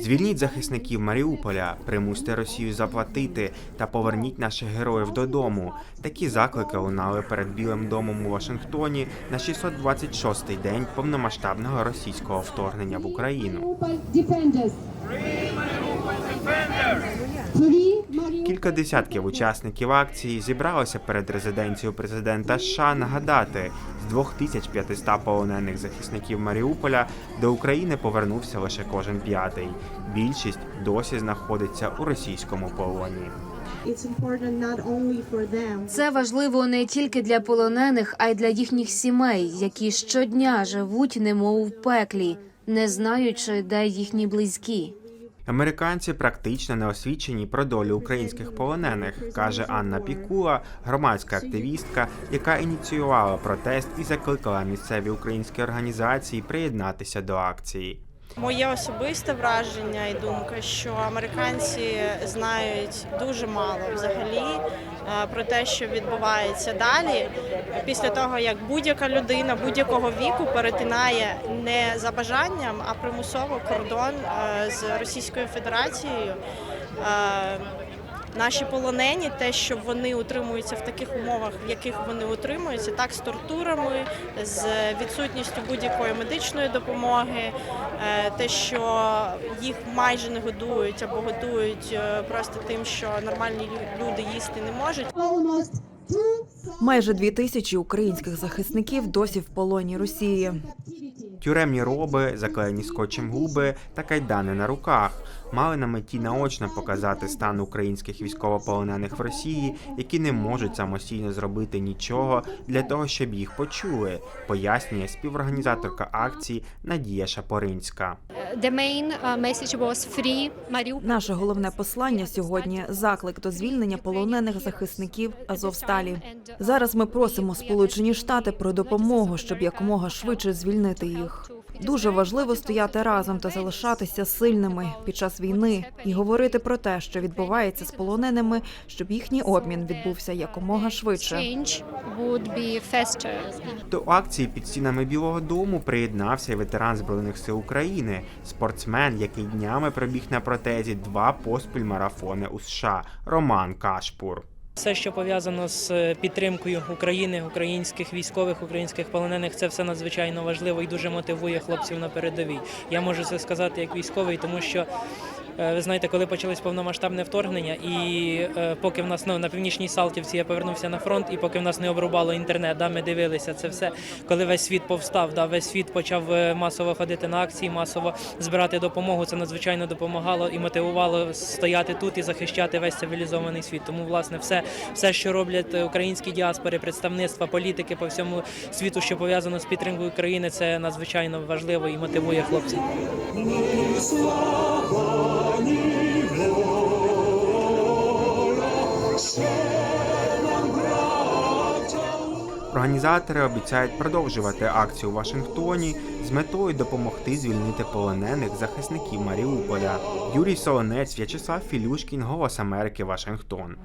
Звільніть захисників Маріуполя, примусьте Росію заплатити та поверніть наших героїв додому. Такі заклики лунали перед Білим домом у Вашингтоні на 626-й день повномасштабного російського вторгнення в Україну. Defenders. Free Mariupol. Кілька десятків учасників акції зібралося перед резиденцією президента США нагадати, з 2500 полонених захисників Маріуполя до України повернувся лише кожен п'ятий. Більшість досі знаходиться у російському полоні. Це важливо не тільки для полонених, а й для їхніх сімей, які щодня живуть немов в пеклі, не знаючи, де їхні близькі. Американці практично не освічені про долю українських полонених, каже Анна Пікула, громадська активістка, яка ініціювала протест і закликала місцеві українські організації приєднатися до акції. Моє особисте враження і думка, що американці знають дуже мало взагалі е, про те, що відбувається далі, після того як будь-яка людина будь-якого віку перетинає не за бажанням, а примусово кордон е, з Російською Федерацією. Наші полонені, те, що вони утримуються в таких умовах, в яких вони утримуються, так з тортурами, з відсутністю будь-якої медичної допомоги, е, те, що їх майже не годують або годують е, просто тим, що нормальні люди їсти не можуть. Майже дві тисячі українських захисників досі в полоні Росії. Тюремні роби, заклеєні скотчем губи та кайдани на руках мали на меті наочно показати стан українських військовополонених в Росії, які не можуть самостійно зробити нічого для того, щоб їх почули, пояснює співорганізаторка акції Надія Шапоринська. The main uh, message was free Mariupol. Наше головне послання сьогодні заклик до звільнення полонених захисників Азовсталі. Зараз ми просимо Сполучені Штати про допомогу, щоб якомога швидше звільнити їх. Дуже важливо стояти разом та залишатися сильними під час війни і говорити про те, що відбувається з полоненими, щоб їхній обмін відбувся якомога швидше. До акції під стінами Білого Дому приєднався й ветеран збройних сил України, спортсмен, який днями пробіг на протезі два поспіль марафони у США Роман Кашпур. Все, що пов'язано з е, підтримкою України, українських військових, українських полонених, це все надзвичайно важливо і дуже мотивує хлопців на передовій. Я можу це сказати як військовий, тому що ви знаєте, коли почалось повномасштабне вторгнення, і е, поки в нас ну, на північній Салтівці я повернувся на фронт, і поки в нас не обрубало інтернет, да, ми дивилися це все. Коли весь світ повстав, да, весь світ почав е, масово ходити на акції, масово збирати допомогу. Це надзвичайно допомагало і мотивувало стояти тут і захищати весь цивілізований світ. Тому, власне, все, все, що роблять е, українські діаспори, представництва, політики по всьому світу, що пов'язано з підтримкою України, це надзвичайно важливо і мотивує хлопців. Організатори обіцяють продовжувати акцію у Вашингтоні з метою допомогти звільнити полонених захисників Маріуполя. Юрій Солонець, В'ячеслав Філюшкін, Голос Америки, Вашингтон.